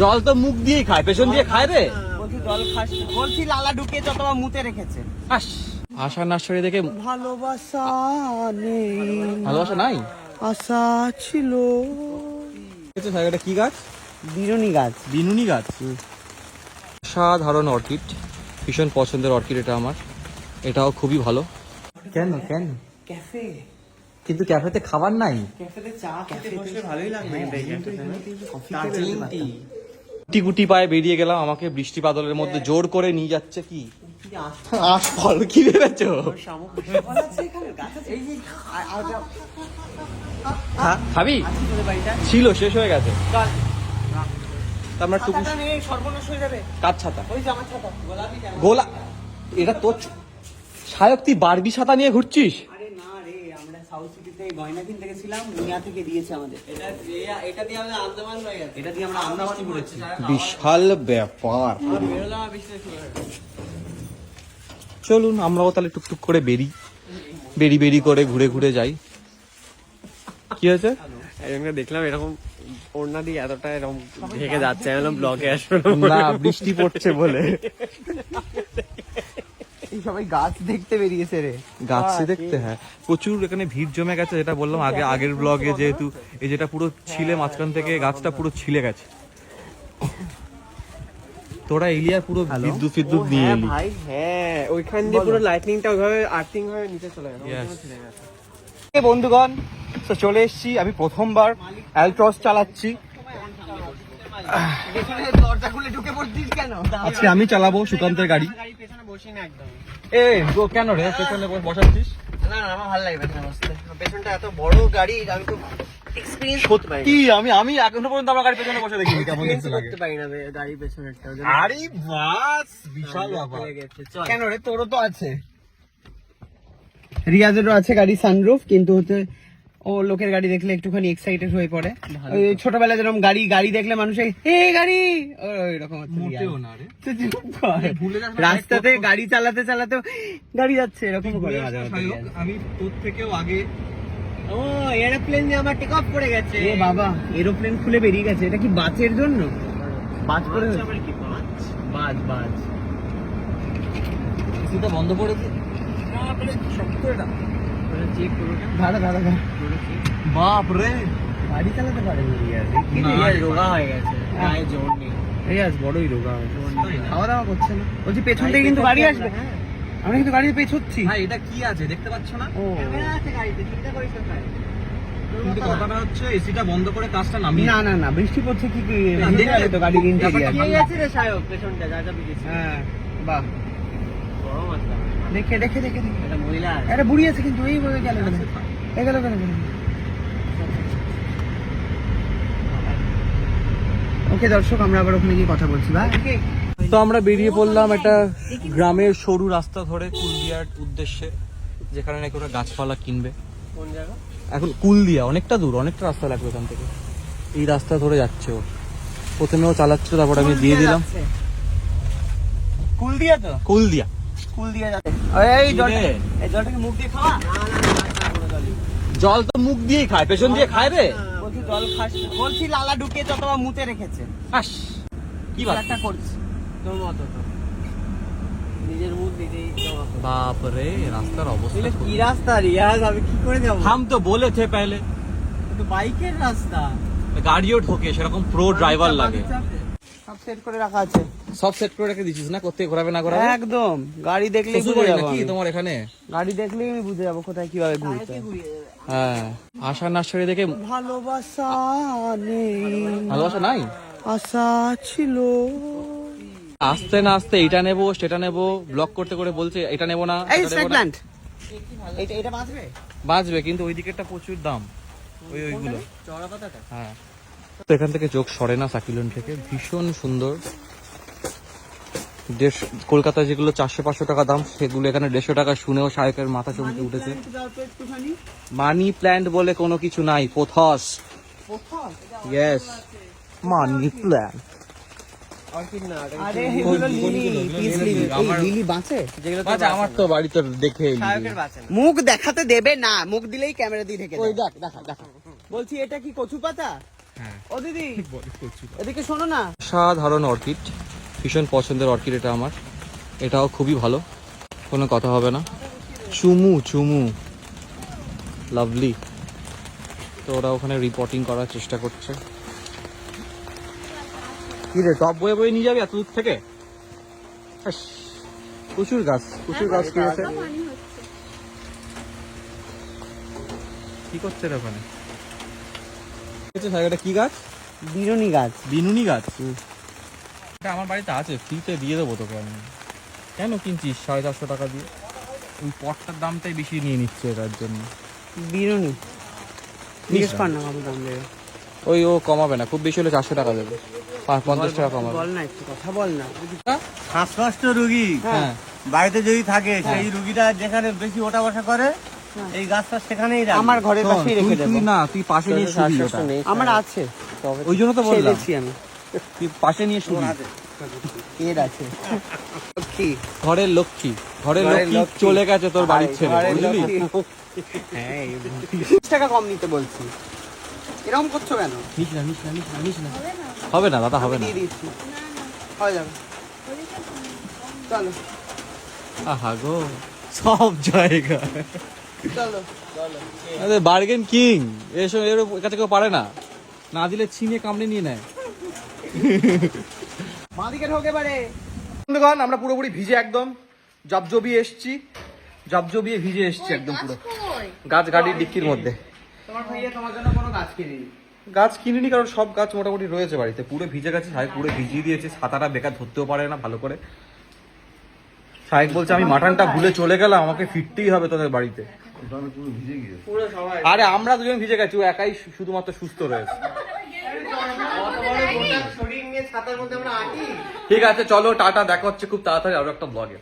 জল তো মুখ দিয়েই খায় পেছন দিয়ে খায় রে। বলছি জল খাস বলছি লালা ঢুকিয়ে মুতে রেখেছে। আস। আশা নার্সারি দেখে ভালোবাসা নেই। ভালোবাসা নাই? আশা ছিল। এটা কি গাছ? গাছ। বিনুনি গাছ। সাধারণ অর্কিড। ভীষণ পছন্দের অর্কিড এটা আমার। এটাও খুবই ভালো। কেন কেন? ক্যাফে। কিন্তু ক্যাফেতে খাবার নাই? ক্যাফেতে চা খেতে বসলে ভালোই লাগবে গুটি গুটি পায়ে বেরিয়ে গেলাম আমাকে বৃষ্টি বাদলের মধ্যে জোর করে নিয়ে যাচ্ছে কি? আস ফল কি ভেবেছো? খাবি? ছিল শেষ হয়ে গেছে। আমরা টুকু কার ছাতা? গোলা এটা তোর সায়ক তুই বারবি ছাতা নিয়ে ঘুরছিস? সাউথ গয়না কিনতে গেছিলাম মিয়া থেকে দিয়েছে আমাদের। এটা এটা দিয়ে আমরা আন্দামান হয়ে গেছে। এটা দিয়ে আমরা আন্দামান ঘুরেছি। বিশাল ব্যাপার। চলুন আমরাও তাহলে টুকটুক করে বেরি। বেরি বেরি করে ঘুরে ঘুরে যাই। কি হয়েছে? একজনকে দেখলাম এরকম ওড়না দিয়ে এতটা এরকম ঢেকে যাচ্ছে আমি বললাম ব্লকে আসবে। না বৃষ্টি পড়ছে বলে। সবাই গাছ দেখতে বেরিয়েছে রে। গাছে দেখতে হ্যাঁ। প্রচুর এখানে ভিড় জমে গেছে যেটা বললাম আগে আগের ব্লগে যেহেতু এই যেটা পুরো ছিলে মাঝখান থেকে গাছটা পুরো ছিলে গেছে। তোরা এলিয়া পুরো বিদ্যুৎ ফিদ্যুৎ নিয়ে হ্যাঁ এলি। ভাই হ্যাঁ ওইখান দিয়ে পুরো লাইটনিংটা ওইভাবে আর্থিং হয়ে নিচে চলে গেল বন্ধুগণ তো চলে এসেছি আমি প্রথমবার অ্যালট্রস চালাচ্ছি। দরজা খুলে ঢুকে পড়ছিস কেন? আজকে আমি চালাবো সুকান্তের গাড়ি। গাড়ি পেছনে বসি না একদম। এ গো, কেন রে? পেছনে বসাচ্ছিস? না না আমার ভালো লাগে পেছনে বসতে। পেছনটা এত বড় গাড়ি আমি তো এক্সপিরিয়েন্স করতে পারি সত্যি আমি আমি এখনও পর্যন্ত আমার গাড়ির পেছনে বসে দেখিনি কেমন দেখতে লাগে। পারি না গাড়ি পেছনেরটা ওই জন্য আরে বাস বিশাল ব্যাপার। হয়ে গেছে চল। কেন রে? তোরও তো আছে। রিয়াজেরও আছে গাড়ি সানরুফ কিন্তু হচ্ছে ও লোকের গাড়ি দেখলে একটুখানি এক্সাইটেড হয়ে পড়ে। ওই ছোটবেলায় যেরকম গাড়ি গাড়ি দেখলে মানুষে হে গাড়ি। না না, রাস্তাতে গাড়ি চালাতে চালাতে গাড়ি যাচ্ছে এরকম করে। না, আমি তোর থেকেও আগে ও এরোপ্লেন দিয়ে আমার টেক অফ করে গেছে। এ বাবা এরোপ্লেন খুলে বেরিয়ে গেছে এটা কি বাসের জন্য? বাজ করে বাজ বাজ বাজ বন্ধ করে দে। ওটা চেক করো দাঁড়া দাঁড়া দাঁড়া বাপ রে গাড়ি চালাতে পারে রিয়াজ রোগা হয়ে গেছে গায়ে জোর নেই রিয়াজ বড়ই রোগা হয়েছে। খাওয়া দাওয়া করছে না বলছি পেছন থেকে কিন্তু গাড়ি আসবে হ্যাঁ। কিন্তু গাড়িতে পেছোচ্ছি ভাই এটা কি আছে দেখতে পাচ্ছ না ও আছে গাড়িতে চিন্তা করিস না কিন্তু কথাটা হচ্ছে এসিটা বন্ধ করে কাজটা নামিয়ে না না না বৃষ্টি পড়ছে কি দেখলে- তো গাড়ির ইন্টেরিয়ার কে গেছে রে সায়ক পেছনটা যা যা বিকেছে হ্যাঁ বাহ বড় মাত্রা দেখে দেখে দেখে দেখে। এটা মহিলা আছে। একটা বুড়ি আছে কিন্তু এই বলে গেল গেল এ গেল গেল ওকে দর্শক আমরা আবার ওখানে গিয়ে কথা বলছি ভাই তো আমরা বেরিয়ে পড়লাম একটা গ্রামের সরু রাস্তা ধরে কুলদিয়ার উদ্দেশ্যে যেখানে নাকি ওরা গাছপালা কিনবে। কোন জায়গা? এখন কুলদিয়া অনেকটা দূর অনেকটা রাস্তা লাগবে ওখান থেকে। এই রাস্তা ধরে যাচ্ছে ও। প্রথমে ও চালাচ্ছিল তারপর আমি দিয়ে দিলাম। কুল দিয়া তো? কুলদিয়া। ফুল দিয়ে এই জলটাকে মুখ দিয়ে খাওয়া জল তো মুখ দিয়েই খায় পেছন দিয়ে খায় রে বলছি জল খাস বলছি লালা ঢুকিয়ে তো তোমার মুতে রেখেছে আস কি বাবা একটা করছি তোর তো নিজের মুখ বাপ রে রাস্তার অবস্থা কি রাস্তা রিয়াজ আমি কি করে হাম তো বলেছে পেলে তো বাইকের রাস্তা গাড়িও ঢোকে সেরকম প্রো ড্রাইভার লাগে সব সেট করে রাখা আছে। সব সেট করে রেখে দিছিস না? কোথায় ঘোরাবে না ঘোরাবে? একদম। গাড়ি দেখলেই বুঝে যাব নাকি তোমার এখানে? গাড়ি দেখলেই আমি বুঝে যাব কোথায় কীভাবে ঘুরতে। হ্যাঁ। আশা নার্সারি দেখে ভালোবাসা নেই। ভালোবাসা নাই? আশা ছিল। আসতে না আসতে এটা নেব সেটা নেব ব্লক করতে করে বলছে এটা নেব না এই। প্ল্যান্ট এটা এটা বাঁচবে? বাঁচবে কিন্তু ওই দিকেরটা প্রচুর দাম। ওই ওইগুলো। চড়া পাতাটা? হ্যাঁ। তো এখান থেকে চোখ সরে না সাকিলন থেকে। ভীষণ সুন্দর। দেড়শো কলকাতায় যেগুলো চারশো পাঁচশো টাকা দাম সেগুলো এখানে দেড়শো টাকা শুনেও সায়কের মাথা চমকে উঠেছে। মানি প্ল্যান্ট বলে কোনো কিছু নাই। পোথস ইয়েস মানি প্ল্যান্ট মুখ দেখাতে দেবে না। মুখ দিলেই ক্যামেরা দিয়ে ঢেকে ওই দেয়। দেখ দেখা দেখা। বলছি এটা কি কচু পাতা ও দিদি এদিকে শোনো না। সাধারণ অর্কিড। ভীষণ পছন্দের অর্কিড এটা আমার। এটাও খুবই ভালো। কোনো কথা হবে না। চুমু চুমু। লাভলি তো ওরা ওখানে রিপোর্টিং করার চেষ্টা করছে। কি রে টপ বয়ে বয়ে নিয়ে যাবি এত দূর থেকে? প্রচুর গাছ প্রচুর গাছ কিনেছে কি করছে রে ওখানে? এটা কি গাছ? বিরুনি গাছ। বিনুনি গাছ? এটা আমার বাড়িতে আছে ফ্রিতে দিয়ে দেবো তোকে আমি। কেন কিনছিস সাড়ে চারশো টাকা দিয়ে? ওই পটটার দামটাই বেশি নিয়ে নিচ্ছে এটার জন্য। জিজ্ঞেস কর না। দাম দেবে। ওই ও কমাবে না খুব বেশি হলে চারশো টাকা দেবে। পাঁচ পঞ্চাশ টাকা কমাবে। বল না একটু কথা বল না। শ্বাসকষ্ট রুগী। হ্যাঁ। বাড়িতে যদি থাকে সেই রুগীটা যেখানে বেশি ওঠা বসা করে এই গাছটা সেখানেই রাখবে। আমার ঘরের পাশেই রেখে দেবো। তুই না তুই পাশে নিয়ে শুবি ওটা। আমার আছে। ওই জন্য তো বললাম। আমি। তুই পাশে নিয়ে শুবি। এর আছে। কি ঘরের লক্ষ্মী। ঘরের লক্ষ্মী লক্ষ্মী। চলে গেছে তোর বাড়ির ছেলে বুঝলি? হ্যাঁ টাকা কম নিতে বলছি। এরকম করছ কেন? নিস না নিস না নিস না নিস না। হবে না দাদা হবে না। হয়ে যাবে। চলো। আহা গো সব জায়গা আরে বার্গেন কিং এসব এর কাছে কেউ পারে না। না দিলে ছিনে কামড়ে নিয়ে নেয়। বাঁদিকে ঢোকে পারে বন্ধুগণ আমরা পুরোপুরি ভিজে একদম। জবজবিয়ে এসছি। জবজবিয়ে ভিজে এসছি একদম পুরো। গাছ গাড়ির ডিক্কির মধ্যে। তোমার ভাইয়া তোমার জন্য কোনো গাছ কিনেনি? গাছ কিনিনি কারণ সব গাছ মোটামুটি রয়েছে বাড়িতে। পুরো ভিজে গেছে সাহেব পুরো ভিজিয়ে দিয়েছে। ছাতাটা বেকার ধরতেও পারে না ভালো করে। সাহেব বলছে আমি মাটনটা ভুলে চলে গেলাম আমাকে ফিরতেই হবে তোদের বাড়িতে। আরে আমরা দুজন ভিজে গেছি ও একাই শুধুমাত্র সুস্থ রয়েছে। ঠিক আছে চলো টাটা দেখা হচ্ছে খুব তাড়াতাড়ি আরও একটা ব্লগে